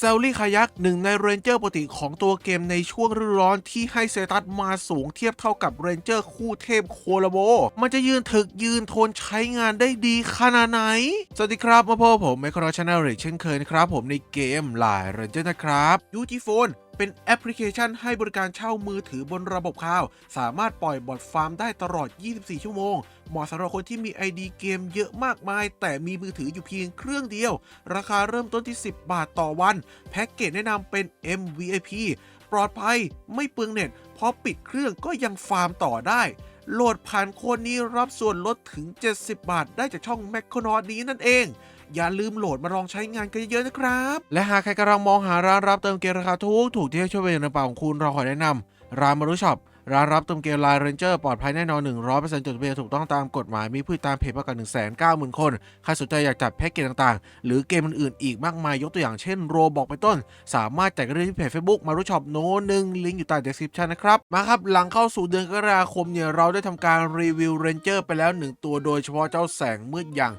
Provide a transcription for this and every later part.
เซลลี่คายักหนึ่งในเรนเจอร์ปกติของตัวเกมในช่วงฤดูร้อนที่ให้เซตัสมาสูงเทียบเท่ากับเรนเจอร์คู่เทพโคลาโบ มันจะยืนถึกยืนทนใช้งานได้ดีขนาดไหน สวัสดีครับ มาพบผมไมโครชาแนลเช่นเคยนะครับผมในเกมหลายเรนเจอร์นะครับยูจีโฟน เป็นแอปพลิเคชันให้บริการเช่ามือถือบนระบบคลาวสามารถปล่อยบอทฟาร์มได้ตลอด 24 ชั่วโมง เหมาะสำหรับคนที่มี ID เกมเยอะมากมาย แต่มีมือถืออยู่เพียงเครื่องเดียว ราคาเริ่มต้นที่ 10 บาทต่อวัน แพ็กเกจแนะนำเป็น MVIP ปลอดภัยไม่เปลืองเน็ตพอปิดเครื่องก็ยังฟาร์มต่อได้โหลดผ่านโคนนี้รับส่วนลดถึง 70 บาท ได้จากช่องแม c โ o นอดนี้นั่นเอง อย่าลืมโหลดมาลองใช้งานกันเยอะๆนะครับ และหากใครกำลังมองหาร้านรับเติมเกมราคาถูกถูกที่จะช่วยเป็นกระเป๋าของคุณเราขอแนะนำร้านมารุช็อปร้านรับเติมเกมไลน์เรนเจอร์ปลอดภัยแน่นอน 100%จดทะเบียนถูกต้องตามกฎหมายมีผู้ตามเพจมากกว่า190,000 คน ใครสนใจอยากจัดแพ็กเกจต่างๆ หรือเกมอื่นๆอีกมากมายยกตัวอย่างเช่นโรบอกไปต้น สามารถแจกได้ที่เพจ Facebook มารุช็อปโนหนึ่งลิงก์อยู่ใต้ description นะครับ มาครับหลังเข้าสู่เดือนกรกฎาคมเนี่ยเราได้ทำการรีวิวเรนเจอร์ไปแล้ว 1 ตัวโดยเฉพาะเจ้าแสงมืดอย่าง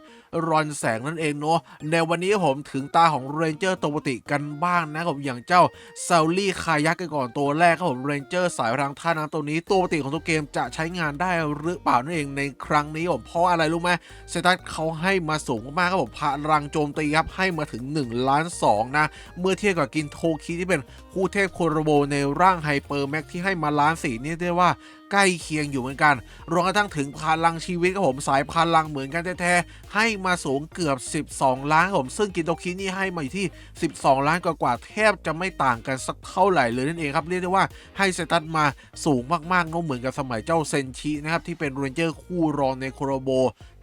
รอนแสงนั่นเองเนาะในวันนี้ผมถึงตาของเรนเจอร์ตัวปกติกันบ้างนะครับผมอย่างเจ้าเซลลี่คายักกันก่อนตัวแรกครับผมเรนเจอร์สายพลังท่าน้ำตัวนี้ตัวปกติของตัวเกมจะใช้งานได้หรือเปล่านั่นเองในครั้งนี้ผมเพราะอะไรรู้ไหมเซตัสเขาให้มาสูงมากครับผมพลังโจมตีครับให้มาถึง1ล้าน2นะเมื่อเทียบกับกินโทคิที่เป็นคู่เทพโคโรโบในร่างไฮเปอร์แม็กที่ให้มาล้านสี่นี่เรียกว่า ใกล้เคียงอยู่เหมือนกัน รวมกระทั่งถึงพลังชีวิตครับผมสายพลังเหมือนกันแท้ๆให้มาสูงเกือบ 12 ล้านครับผมซึ่งกินโตคินี่ให้มาอยู่ที่ 12 ล้านกว่าๆแทบจะไม่ต่างกันสักเท่าไหร่เลยนั่นเองครับเรียกได้ว่าให้เซตัสมาสูงมากๆก็เหมือนกับสมัยเจ้าเซนชินะครับที่เป็นเรนเจอร์คู่รองในโคโรโบ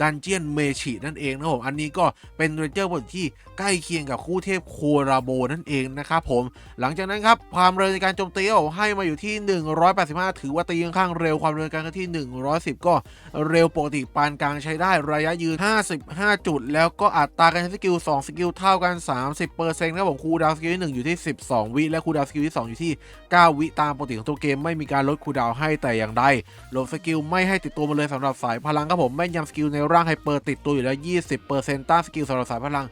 ดันเจียนเมชินั่นเองนะครับผมอันนี้ก็เป็นเรนเจอร์บทที่ใกล้เคียงกับคู่เทพโคราโบนั่นเองนะครับผมหลังจากนั้นครับความเร็วในการโจมตีให้มาอยู่ที่ 185 ถือว่าตีค่อนข้างเร็วความเร็วการเคลื่อนที่ 110 ก็เร็วปกติปานกลางใช้ได้ระยะยืน 55 จุด แล้วก็อัตราการใช้สกิล 2 สกิลเท่ากัน 30%ครับผมคูดาวสกิลที่ 1 อยู่ที่ 12 วิ และคูดาวสกิลที่ 2 อยู่ที่ 9 วิตามปกติของตัวเกมไม่มีการลดคูดาวให้แต่อย่างใดลดสกิลไม่ให้ติดตัวมาเลยสำหรับสายพลังครับผมแม่นยำสกิลในร่างไฮเปอร์ติดตัวอยู่แล้ว 20%ต้านสกิลสำหรับสายพลัง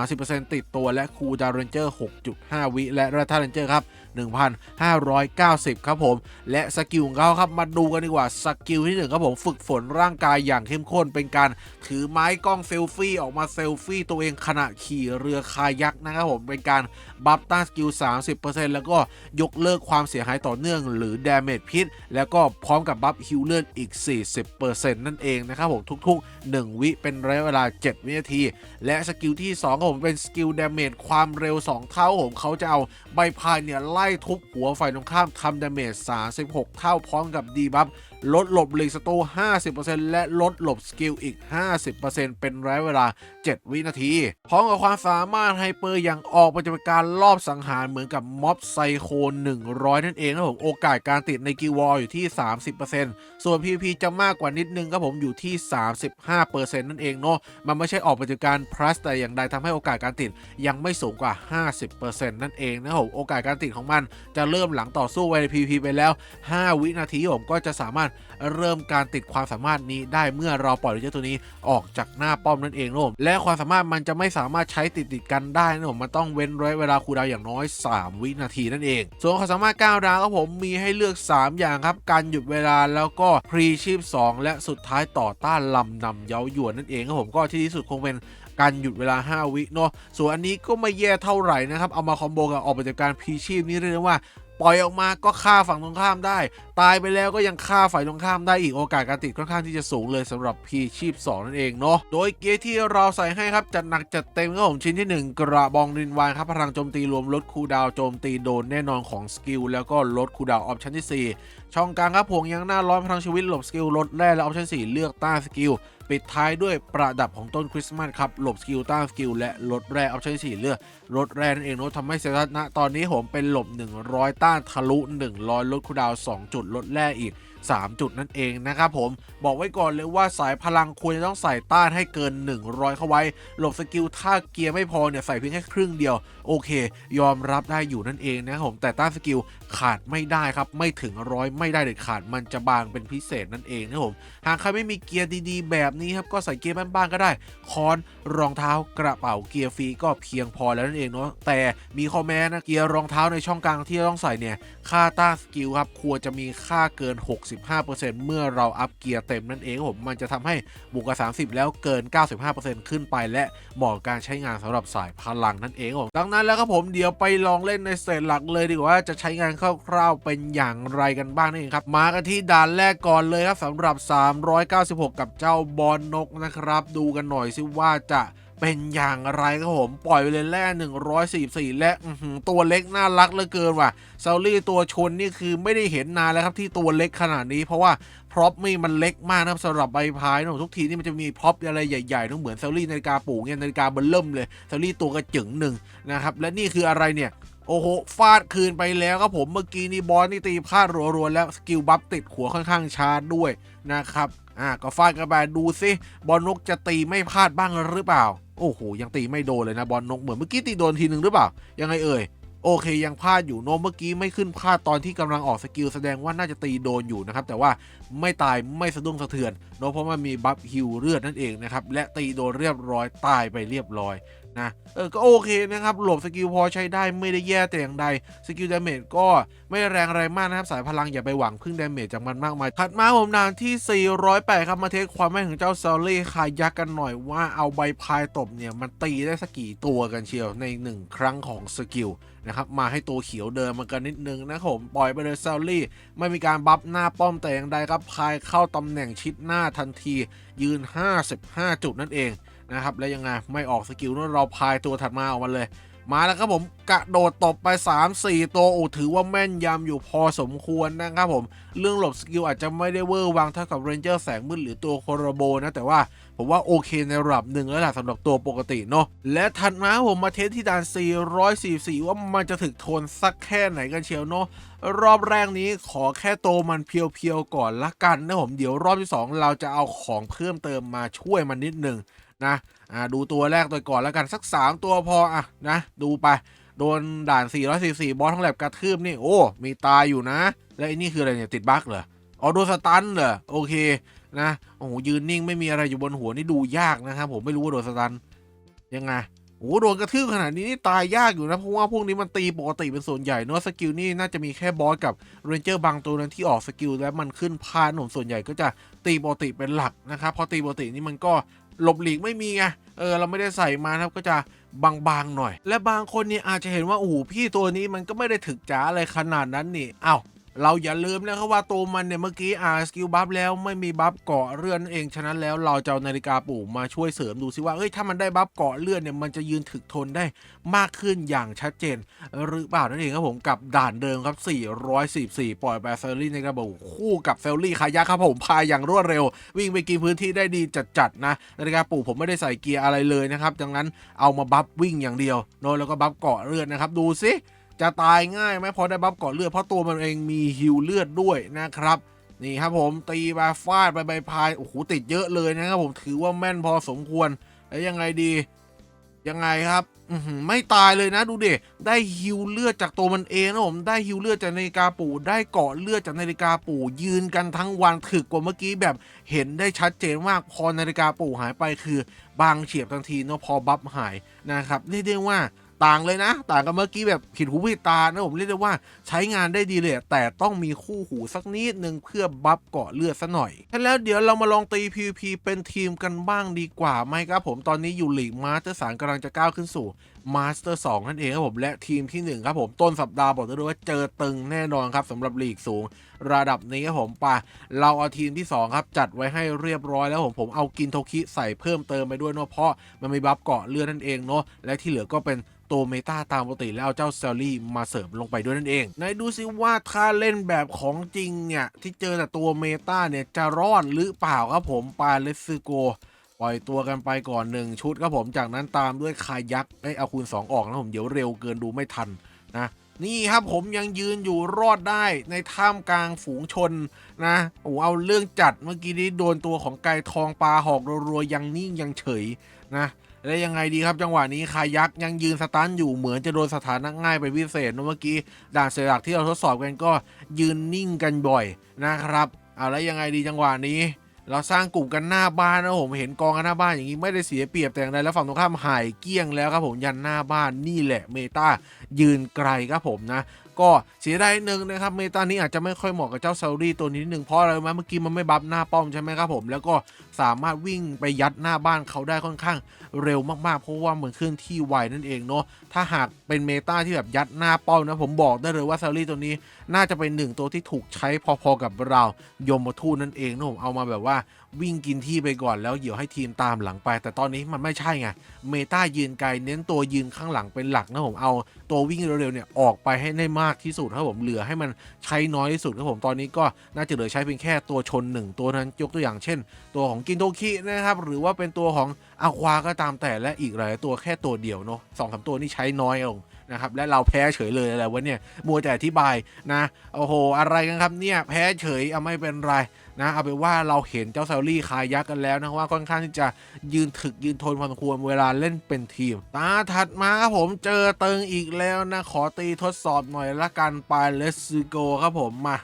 30%ติดตัวและคูดาวน์เรนเจอร์ 6.5 วิและรัตเรนเจอร์ครับ1,590 ครับผม และสกิลของเขาครับมาดูกันดีกว่าสกิลที่ 1 ครับผมฝึกฝนร่างกายอย่างเข้มข้นเป็นการถือไม้กล้องเซลฟี่ออกมาเซลฟี่ตัวเองขณะขี่เรือคายักนะครับผมเป็นการบัฟต้านสกิล 30%แล้วก็ยกเลิกความเสียหายต่อเนื่อง หรือ damage พิษแล้วก็พร้อมกับบัฟฮิลเลอร์อีก 40%นั่นเองนะครับผมทุก ๆ 1 วิเป็นระยะเวลา 7 วินาที และสกิลที่2ครับผมเป็นสกิล damage ความเร็ว 2 เท่าผมเขาจะเอาใบพายเนี่ยไล่ทุบหัวฝ่ายตรงข้ามทำดาเมจ36 เท่าพร้อมกับดีบัฟ ลดหลบเลกสโต50%และลดหลบสกิลอีก 50%เป็นระยะเวลา 7 วินาที พร้อมกับความสามารถไฮเปอร์อย่างออกปฏิบัติการรอบสังหารเหมือนกับม็อบไซโคน100 นั่นเองครับผม โอกาสการติดในกิวอลอยู่ที่ 30%ส่วน PVP จะมากกว่านิดนึงครับผมอยู่ที่ 35%นั่นเองเนาะมันไม่ใช่ออกปฏิบัติการ plus แต่อย่างใดทำให้โอกาสการติดยังไม่สูงกว่า 50%นั่นเองนะครับผมโอกาสการติดของมันจะเริ่มหลังต่อสู้ไวใน PVP ไปแล้ว 5 วินาทีผมก็จะสามารถเริ่มการติดความสามารถนี้ได้เมื่อเราปล่อยเจ้าตัวนี้ออกจากหน้าป้อมนั่นเองนะผมและความสามารถมันจะไม่สามารถใช้ติดติดกันได้นะผมมันต้องเว้นระยะเวลาคูลดาวอย่างน้อย 3 วินาทีนั่นเอง ส่วนความสามารถ9ดาวครับผมมีให้เลือก 3 อย่างครับ การหยุดเวลาแล้วก็พรีชีพ 2 และสุดท้ายต่อต้านลำนำเย้ายวนนั่นเองครับผมก็ที่ที่สุดคงเป็นการหยุดเวลา 5 วิเนาะส่วนอันนี้ก็ไม่แย่เท่าไหร่นะครับ เอามาคอมโบกับออกปฏิบัติการพีชีพนี่เรียกได้ว่า ปล่อยออกมาก็ฆ่าฝั่งตรงข้ามได้ ตายไปแล้วก็ยังฆ่าฝ่ายตรงข้ามได้อีกโอกาสการติดค่อนข้างที่จะสูงเลยสำหรับพีชีพ 2 นั่นเองเนาะโดยเกียร์ที่เราใส่ให้ครับจัดหนักจัดเต็มครับผมชิ้นที่ 1 กระบองดินวานครับพลังโจมตีรวมลดคูดาวโจมตีโดนแน่นอนของสกิลแล้วก็ลดคูดาวออปชั่นที่ 4 ช่องกลางครับผงยังหน้าร้อนพลังชีวิตหลบสกิลลดแร่และออปชั่น4เลือกต้านสกิลปิดท้ายด้วยประดับของต้นคริสต์มาสครับหลบสกิลต้านสกิลและลดแร่ออปชั่นสี่เลือกลดแร่นั่นเองนะทำให้เซตัสณตอนนี้ผมเป็นหลบ 100 ต้านทะลุ 100 ลดคูดาว 2 จุดลดแร่อีก 3 จุดนั่นเองนะครับผมบอกไว้ก่อนเลยว่าสายพลังควรจะต้องใส่ต้านให้เกิน 100 เข้าไว้ หลบสกิลถ้าเกียร์ไม่พอเนี่ยใส่เพียงแค่ครึ่งเดียว โอเค ยอมรับได้อยู่นั่นเองนะครับผมแต่ต้านสกิลขาดไม่ได้ครับ ไม่ถึงร้อยไม่ได้เด็ดขาดมันจะบางเป็นพิเศษนั่นเองนะครับผมหากใครไม่มีเกียร์ดีๆ แบบนี้ครับก็ใส่เกียร์บ้านๆก็ได้คอนรองเท้ากระเป๋าเกียร์ฟรีก็เพียงพอแล้วนั่นเองเนาะแต่มีข้อแม้นะเกียร์รองเท้าในช่องกลางที่ต้องใส่เนี่ยค่าต้านสกิลครับควรจะมีค่าเกิน65%เมื่อเราอัพเกียร์เต็มนั่นเองครับผมมันจะทำให้บวกกับ 30 แล้วเกิน 95%ขึ้นไปและเหมาะการใช้งานสำหรับสายพลังนั่นเองครับผมดังนั้นแล้วครับผมเดี๋ยวไปลองเล่นในสเตหลักเลยดีกว่าจะใช้งานคร่าวๆเป็นอย่างไรกันบ้างนั่นเองครับมากันที่ด่านแรกก่อนเลยครับสำหรับ 396 กับเจ้าบอลนกนะครับ ดูกันหน่อยสิว่าจะ เป็นอย่างไรครับผม ปล่อยไปเลยแร่144 และตัวเล็กน่ารักเหลือเกินว่ะซาลี่ตัวชนนี่คือไม่ได้เห็นนานแล้วครับที่ตัวเล็กขนาดนี้เพราะว่าพร็อพมีมันเล็กมากนะครับสำหรับใบพายนะทุกทีนี่มันจะมีพร็อพอะไรใหญ่ๆต้องเหมือนซลลี่นาฬิกาปู่เนี่ยนาฬิกาเบลเริ่มเลยซลลี่ตัวกระจึงหนึ่งนะครับและนี่คืออะไรเนี่ย โอ้โห ฟาดคืนไปแล้วครับผมเมื่อกี้นี่บอสนี่ตีพลาดรัวๆแล้ว สกิลบัฟติดหัวค่อนข้างช้าด้วย นะครับ อ่าก็ฟาดกันไปดูซิบอลนกจะตีไม่พลาดบ้างหรือเปล่า โอ้โห ยังตีไม่โดนเลยนะบอลนกเหมือนเมื่อกี้ตีโดนทีหนึ่งหรือเปล่า ยังไงเอ่ยโอเคยังพลาดอยู่โนมเมื่อกี้ไม่ขึ้นพลาดตอนที่กำลังออกสกิลแสดงว่าน่าจะตีโดนอยู่นะครับ แต่ว่าไม่ตายไม่สะดุ้งสะเทือนเนอะเพราะมันมีบัฟฮิวเลือดนั่นเองนะครับ และตีโดนเรียบร้อยตายไปเรียบร้อย นะเออก็โอเคนะครับหลบสกิลพอใช้ได้ไม่ได้แย่แต่อย่างใดสกิลดาเมจก็ไม่ได้แรงอะไรมากนะครับสายพลังอย่าไปหวังพึ่งดาเมจจากมันมากมายถัดมาผมนานที่ 408 ครับมาเทสความแม่นของเจ้าซลลี่คายักกันหน่อยว่าเอาใบพายตบเนี่ยมันตีได้สักกี่ตัวกันเชียวในหนึ่งครั้งของสกิลนะครับมาให้ตัวเขียวเดินมากันนิดนึงนะครับผมปล่อยไปเลยซาลี่ไม่มีการบัฟหน้าป้อมแต่อย่างใดครับพายเข้าตำแหน่งชิดหน้าทันทียืน 55 จุดนั่นเอง นะครับ และยังไง ไม่ออกสกิลนั้นเราพายตัวถัดมาออกมาเลย มาแล้วครับผมกระโดดตบไป 3-4 ตัวโอ้ถือว่าแม่นยำอยู่พอสมควรนะครับผม เรื่องหลบสกิลอาจจะไม่ได้เวอร์วังเท่ากับเรนเจอร์แสงมืดหรือตัวโคโรโบนะแต่ว่าผมว่าโอเคในระดับหนึ่งแล้วแหละสำหรับตัวปกติเนาะและถัดมาผมมาเทสที่ด่าน 444 ว่ามันจะถึกโทนสักแค่ไหนกันเชียวเนาะรอบแรกนี้ขอแค่โตมันเพียวๆก่อนละกันนะผมเดี๋ยวรอบที่ 2 เราจะเอาของเพิ่มเติมมาช่วยมันนิดหนึ่ง นะอ่าดูตัวแรกตัวก่อนแล้วกันสัก 3 ตัวพออะนะ ดูไป โดนด่าน 444 บอสทั้งแลบกระทืบนี่ โอ้ มีตายอยู่นะ และไอ้นี่คืออะไรเนี่ย ติดบั๊กเหรออ๋อโดนสตันเหรอโอเคนะโอ้โหยืนนิ่งไม่มีอะไรอยู่บนหัวนี่ดูยากนะครับผมไม่รู้ว่าโดนสตันยังไงโอ้โดนกระทืบขนาดนี้นี่ตายยากอยู่นะเพราะว่าพวกนี้มันตีปกติเป็นส่วนใหญ่เนอะสกิลนี่น่าจะมีแค่บอสกับเรนเจอร์บางตัวนั้นที่ออกสกิลแล้วมันขึ้นพาหนุนส่วนใหญ่ก็จะตีปกติเป็นหลักนะครับพอตีปกตินี่มันก็ หลบหลีกไม่มีไงเออเราไม่ได้ใส่มาครับก็จะบางๆหน่อย และบางคนเนี่ยอาจจะเห็นว่าโอ้โหพี่ตัวนี้มันก็ไม่ได้ถึกจ๋าอะไรขนาดนั้นนี่อ้าว เราอย่าลืมนะครับว่าตัวมันเนี่ยเมื่อกี้อาสกิลบัฟแล้วไม่มีบัฟเกาะเลื่อนเองฉะนั้นแล้วเราจะเอานาฬิกาปู่มาช่วยเสริมดูซิว่าเอ้ยถ้ามันได้บัฟเกาะเลื่อนเนี่ยมันจะยืนถึกทนได้มากขึ้นอย่างชัดเจน หรือเปล่านั่นเองครับผมกับด่านเดิมครับ 444 ปล่อยแบเซอรี่ในกระบอกคู่กับเซลลี่คายักครับผมพายอย่างรวดเร็ว วิ่งไปกินพื้นที่ได้ดีจัดๆนะนาฬิกาปู่ผมไม่ได้ใส่เกียร์อะไรเลยนะครับดังนั้นเอามาบัฟวิ่งอย่างเดียวโนแล้วก็บัฟเกาะเลือดนะครับดูซิ จะตายง่ายไหมพอได้บัฟเกาะเลือดเพราะตัวมันเองมีฮิวเลือดด้วยนะครับ นี่ครับผมตีมาฟาดไปใบพายโอ้โหติดเยอะเลยนะครับผมถือว่าแม่นพอสมควรแล้วยังไงดียังไงครับอไม่ตายเลยนะดูดิได้ฮิวเลือดจากตัวมันเองนะผมได้ฮิวเลือดจากนาฬิกาปู่ ได้เกาะเลือดจากนาฬิกาปู่ ยืนกันทั้งวันถึกกว่าเมื่อกี้แบบเห็นได้ชัดเจนมากพอนาฬิกาปู่หายไปคือ บางเฉียบทันทีเนาะพอบัฟหายนะครับเรียกได้ว่า ต่างเลยนะ ต่างกับเมื่อกี้แบบผิดหูผิดตานะผมเรียกได้ว่าใช้งานได้ดีเลย แต่ต้องมีคู่หูสักนิดนึงเพื่อบัฟเกาะเลือดซะหน่อยถ้าแล้วเดี๋ยวเรามาลองตี PVP เป็นทีมกันบ้างดีกว่าไหมครับผมตอนนี้อยู่หลีกมาสเตอร์สามกำลังจะก้าวขึ้นสู่มาสเตอร์สองนั่นเองครับผมและทีมที่หนึ่งครับผมต้นสัปดาห์บอกได้เลยว่าเจอตึงแน่นอนครับสำหรับลีกสูง ระดับนี้ครับผมป่ะเราเอาทีมที่ 2 ครับ จัดไว้ให้เรียบร้อยแล้วผมผมเอากินโทคิใส่เพิ่มเติมไปด้วยเนาะเพราะมันมีบัฟเกาะเลือดนั่นเองเนาะและที่เหลือก็เป็นตัวเมตาตามปกติแล้วเอาเจ้าเซลลี่มาเสริมลงไปด้วยนั่นเองไหนดูซิว่าถ้าเล่นแบบของจริงเนี่ยที่เจอแต่ตัวเมตาเนี่ยจะรอดหรือเปล่าครับผมปาเลสซโก ปล่อยตัวกันไปก่อนหนึ่งชุดครับผมจากนั้นตามด้วยคายักไอยเอาคูณ 2 ออกนะผมเดี๋ยวเร็วเกินดูไม่ทันนะนี่ครับผมยังยืนอยู่รอดได้ในท่ามกลางฝูงชนนะโอ้เอาเรื่องจัดเมื่อกี้นี้โดนตัวของไก่ทองปลาหอกรัวๆยังนิ่งยังเฉยนะแล้วยังไงดีครับจังหวะนี้คายักยังยืนสตันอยู่เหมือนจะโดนสถานะง่ายไปพิเศษนะเมื่อกี้ด่านเสียหลักที่เราทดสอบกันก็ยืนนิ่งกันบ่อยนะครับเอาแล้วยังไงดีจังหวะนี้ เราสร้างกลุ่มกันหน้าบ้านนะผมเห็นกองกันหน้าบ้านอย่างนี้ไม่ได้เสียเปรียบแต่อย่างใดแล้วฝั่งตรงข้ามหายเกี้ยงแล้วครับผมยันหน้าบ้านนี่แหละเมตายืนไกลครับผมนะก็เสียดายหนึ่งนะครับเมตานี้อาจจะไม่ค่อยเหมาะกับเจ้าซารีตัวนี้นิดนึงเพราะอะไรไหมเมื่อกี้มันไม่บัฟหน้าป้อมใช่ไหมครับผมแล้วก็สามารถวิ่งไปยัดหน้าบ้านเขาได้ค่อนข้างเร็วมากๆ เพราะว่าเหมือนเคลื่อนที่ไวนั่นเองเนาะถ้าหากเป็นเมตาที่แบบยัดหน้าป้อมนะผมบอกได้เลยว่าซารีตัวนี้น่าจะเป็นหนึ่งตัวที่ถูกใช้พอๆกับเรายมทูตนั่นเองนะผมเอามาแบบว่า วิ่งกินที่ไปก่อนแล้วเดี๋ยวให้ทีมตามหลังไป แต่ตอนนี้มันไม่ใช่ไงเมตายืนไกลเน้นตัวยืนข้างหลังเป็นหลักนะผมเอาตัววิ่งเร็วๆเนี่ยออกไปให้ได้มากที่สุดครับผมเหลือให้มันใช้น้อยที่สุดครับผมตอนนี้ก็น่าจะเหลือใช้เพียงแค่ตัวชนหนึ่งตัวนั้นยกตัวอย่างเช่น ตัวของกินโตคินะครับหรือว่าเป็นตัวของอควาก็ตามแต่และอีกหลายตัวแค่ตัวเดียวเนาะสองสามตัวนี่ใช้น้อยลงนะครับและเราแพ้เฉยเลยอะไรวะเนี่ยมัวแต่อธิบายนะโอ้โหอะไรกันครับเนี่ยแพ้เฉยเอาไม่เป็นไร นะเอาเป็นว่าเราเห็นเจ้าซารี่คายักกันแล้วนะว่าค่อนข้างที่จะยืนถึกยืนทนพอสมควรเวลาเล่นเป็นทีม ตาถัดมาครับผมเจอเติงอีกแล้วนะขอตีทดสอบหน่อยละกันไปเลสซิโกครับผมมา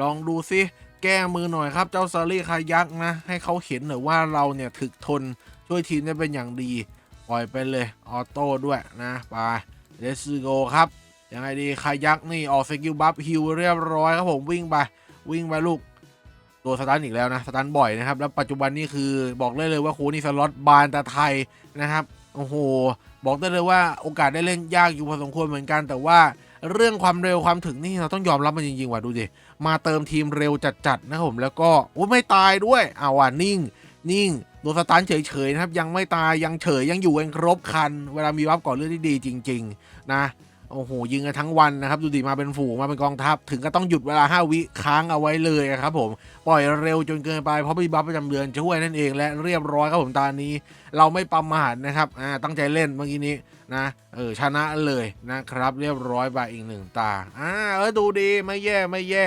ลองดูซิแก้มือหน่อยครับเจ้าซารี่คายักนะ ให้เขาเห็นหน่อยว่าเราเนี่ยถึกทนช่วยทีมได้เป็นอย่างดี ปล่อยไปเลยออโต้ด้วยนะไปเลสโกครับยังไงดีคายักนี่ออกสกิลบัฟฮิวเรียบร้อยครับผมวิ่งไปวิ่งไปลูก ตัวสตันอีกแล้วนะสตันบ่อยนะครับ แล้วปัจจุบันนี่คือบอกได้เลยว่าโคนี่สล็อตบานตาไทยนะครับโอ้โหบอกได้เลยว่าโอกาสได้เล่นยากอยู่พอสมควรเหมือนกัน แต่ว่าเรื่องความเร็วความถึงนี่เราต้องยอมรับมันจริงๆว่ะดูดิมาเติมทีมเร็วจัดๆนะครับผมแล้วก็โอ้ไม่ตายด้วยเอาว่ะนิ่ง นิ่งโดนสตันเฉยๆนะครับยังไม่ตายยังเฉยยังอยู่กันครบคัน เวลามีวับก่อนเลือดที่ดีจริง ๆ นะ โอ้โหยิงกันทั้งวันนะครับดูดิมาเป็นฝูงมาเป็นกองทัพ ถึงก็ต้องหยุดเวลา 5 วิค้างเอาไว้เลยอะครับผมปล่อยเร็วจนเกินไปเพราะมีบัฟประจำเดือนช่วยนั่นเองและเรียบร้อยครับผมตอนนี้ เราไม่ประมาทนะครับอ่าตั้งใจเล่นเมื่อกี้นี้นะเออชนะเลยนะครับ เรียบร้อยไปอีกหนึ่งตาอ่าเออดูดีไม่แย่ไม่แย่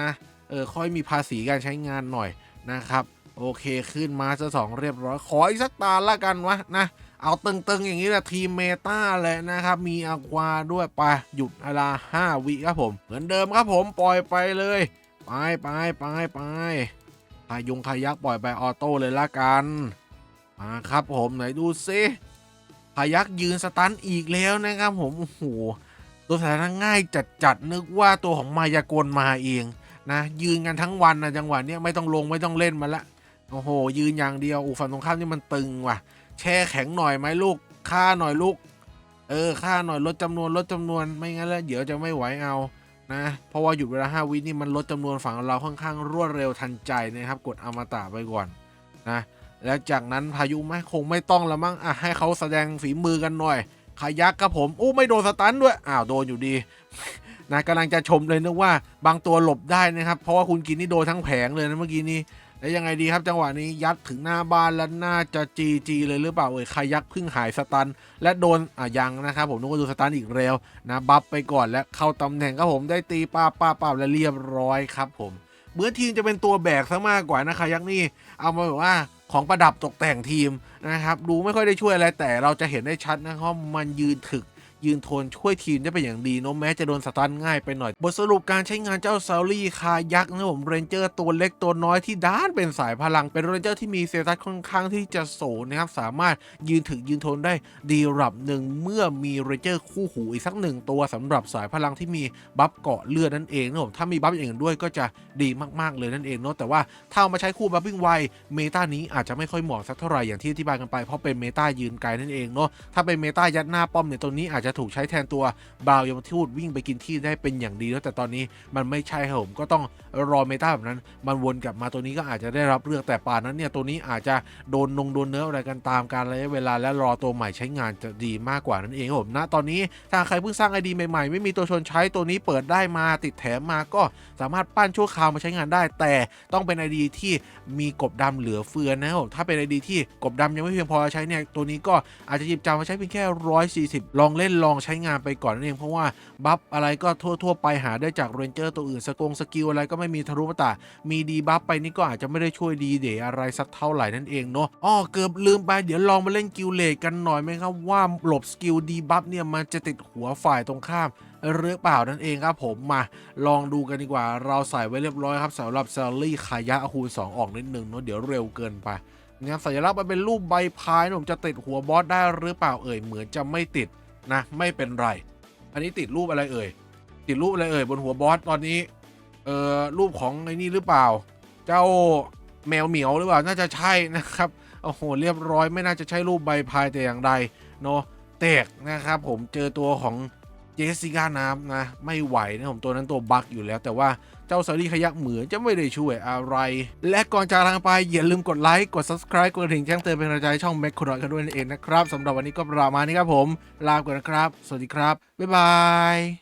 นะเออค่อยมีภาษีการใช้งานหน่อยนะครับ โอเคขึ้นมาซะสองเรียบร้อยขออีกสักตาละกันวะนะ เอาตึงๆอย่างนี้แหละทีมเมตาเลยนะครับมีอควาด้วยไปหยุดเวลา5วิครับผม เหมือนเดิมครับผมปล่อยไปเลยไปไปไปไปพายุงคายักปล่อยไปออโต้เลยละกันมาครับผมไหนดูซิพายักยืนสตันอีกแล้วนะครับผมโอ้โหตัวสถานะง่ายจัดๆนึกว่าตัวของมายากลมาเองนะยืนกันทั้งวันนะจังหวะเนี้ยไม่ต้องลงไม่ต้องเล่นมาละโอ้โหยืนอย่างเดียวอูฝั่งตรงข้ามนี่มันตึงว่ะ แช่แข็งหน่อยไหมลูกค่าหน่อยลูก เออค่าหน่อยลดจำนวนลดจำนวนไม่งั้นแล้วเดี๋ยวจะไม่ไหวเอานะเพราะว่าหยุดเวลา5วินี่มันลดจำนวนฝั่งเราค่อนข้างรวดเร็วทันใจนะครับ กดอมตะไปก่อนนะแล้วจากนั้นพายุไหมคงไม่ต้องล้วมั้งอะให้เขาแสดงฝีมือกันหน่อยขยักครับผมอู้ไม่โดนสตันด้วยอ้าวโดนอยู่ดีนะกำลังจะชมเลยนึกว่าบางตัวหลบได้นะครับ เพราะว่าคุณกินนี่โดนทั้งแผงเลยนะเมื่อกี้นี้ แล้วยังไงดีครับจังหวะนี้ยัดถึงหน้าบ้านแล้วน่าจะจีจีเลยหรือเปล่าเอ่ยคายักเพิ่งหายสตัน และโดนอะยังนะครับผมนึกว่าดูสตันอีกเร็วนะบัฟไปก่อนและเข้าตำแหน่งครับผมได้ตีป้าป้าป้าและเรียบร้อยครับผมเหมือนทีมจะเป็นตัวแบกซะมากกว่านะคายักนี่เอามาแบบว่าของประดับตกแต่งทีมนะครับดูไม่ค่อยได้ช่วยอะไรแต่เราจะเห็นได้ชัดนะครับมันยืนถึก ยืนทนช่วยทีมได้เป็นอย่างดีเนอะแม้จะโดนสตันง่ายไปหน่อย บทสรุปการใช้งานเจ้าซารี่คายักษ์นะผมเรนเจอร์ตัวเล็กตัวน้อยที่ด้านเป็นสายพลังเป็นเรนเจอร์ที่มีเซตัสค่อนข้างที่จะสูงนะครับสามารถยืนถึงยืนทนได้ดีระดับหนึ่งเมื่อมีเรนเจอร์คู่หูอีกสักหนึ่งตัวสำหรับสายพลังที่มีบัฟเกาะเลือดนั่นเองนะผมถ้ามีบัฟอย่างอื่นด้วยก็จะดีมากๆเลยนั่นเองเนาะแต่ว่าถ้าเอามาใช้คู่บัฟวิ่งไวเมตานี้อาจจะไม่ค่อยเหมาะสักเท่าไหร่อย่างที่อธิบายกันไปเพราะเป็นเมตายืนไกลนั่นเองเนาะถ้าเป็นเมตายัดหน้าป้อมเนี่ยตัวนี้อาจจะจะถูกใช้แทนตัวบาวยมทูตวิ่งไปกินที่ได้เป็นอย่างดีแล้วแต่ตอนนี้มันไม่ใช่ครับผมก็ต้องรอเมตาแบบนั้น มันวนกลับมาตัวนี้ก็อาจจะได้รับเลือกแต่ป่านนั้นเนี่ยตัวนี้อาจจะโดนนงโดนเนื้ออะไรกันตามการระยะเวลาและรอตัวใหม่ใช้งานจะดีมากกว่านั่นเองครับผมณตอนนี้ถ้าใครเพิ่งสร้างไอดีใหม่ๆ ไม่มีตัวชนใช้ตัวนี้เปิดได้มาติดแถมมาก็สามารถปั้นชั่วคราวมาใช้งานได้ แต่ต้องเป็นไอดีที่มีกบดำเหลือเฟือนะครับผมถ้าเป็นไอดีที่กบดำยังไม่เพียงพอใช้เนี่ยตัวนี้ก็อาจจะหยิบจามาใช้เพียงแค่ 140 ลองเล่นลองใช้งานไปก่อนนั่นเองเพราะว่าบัฟอะไรก็ทั่ว ๆ ไปหาได้จากเรนเจอร์ตัวอื่นสกงสกิลอะไรก็ไม่มีทะลุมาตามีดีบัฟไปนี่ก็อาจจะไม่ได้ช่วยดีเดอะไรสักเท่าไหร่นั่นเองเนาะอ้อเกือบลืมไปเดี๋ยวลองมาเล่นกิลเลดกันหน่อยไหมครับว่าหลบสกิลดีบัฟเนี่ยมันจะติดหัวฝ่ายตรงข้ามหรือเปล่านั่นเองครับผมมาลองดูกันดีกว่า เราใส่ไว้เรียบร้อยครับสำหรับซารี่ขายะคูณ2ออกนิดนึงเนาะเดี๋ยวเร็วเกินไปงานสัญลักษณ์มันเป็นรูปใบพายผมจะติดหัวบอสได้หรือเปล่าเอ่ยเหมือนจะไม่ติด นะไม่เป็นไร อันนี้ติดรูปอะไรเอ่ย ติดรูปอะไรเอ่ยบนหัวบอสตอนนี้ เอ่อรูปของไอ้นี่หรือเปล่า เจ้าแมวเหมียวหรือเปล่าน่าจะใช่นะครับโอ้โหเรียบร้อยไม่น่าจะใช่รูปใบพายแต่อย่างใดเนาะแตกนะครับผมเจอตัวของ เจสสิก้าน้ำนะ ไม่ไหวนะผมตัวนั้นตัวบักอยู่แล้ว แต่ว่าเจ้าซารีขยักเหมือนจะไม่ได้ช่วยอะไร และก่อนจากลาไปอย่าลืมกดไลค์กด subscribe กดกระดิ่งแจ้งเตือนเป็นกำลังใจายช่องแมคโครกันด้วยนั่นเองนะครับสำหรับวันนี้ก็ประมาณนี้ครับผม ลาไปก่อนนะครับ สวัสดีครับ บ๊ายบาย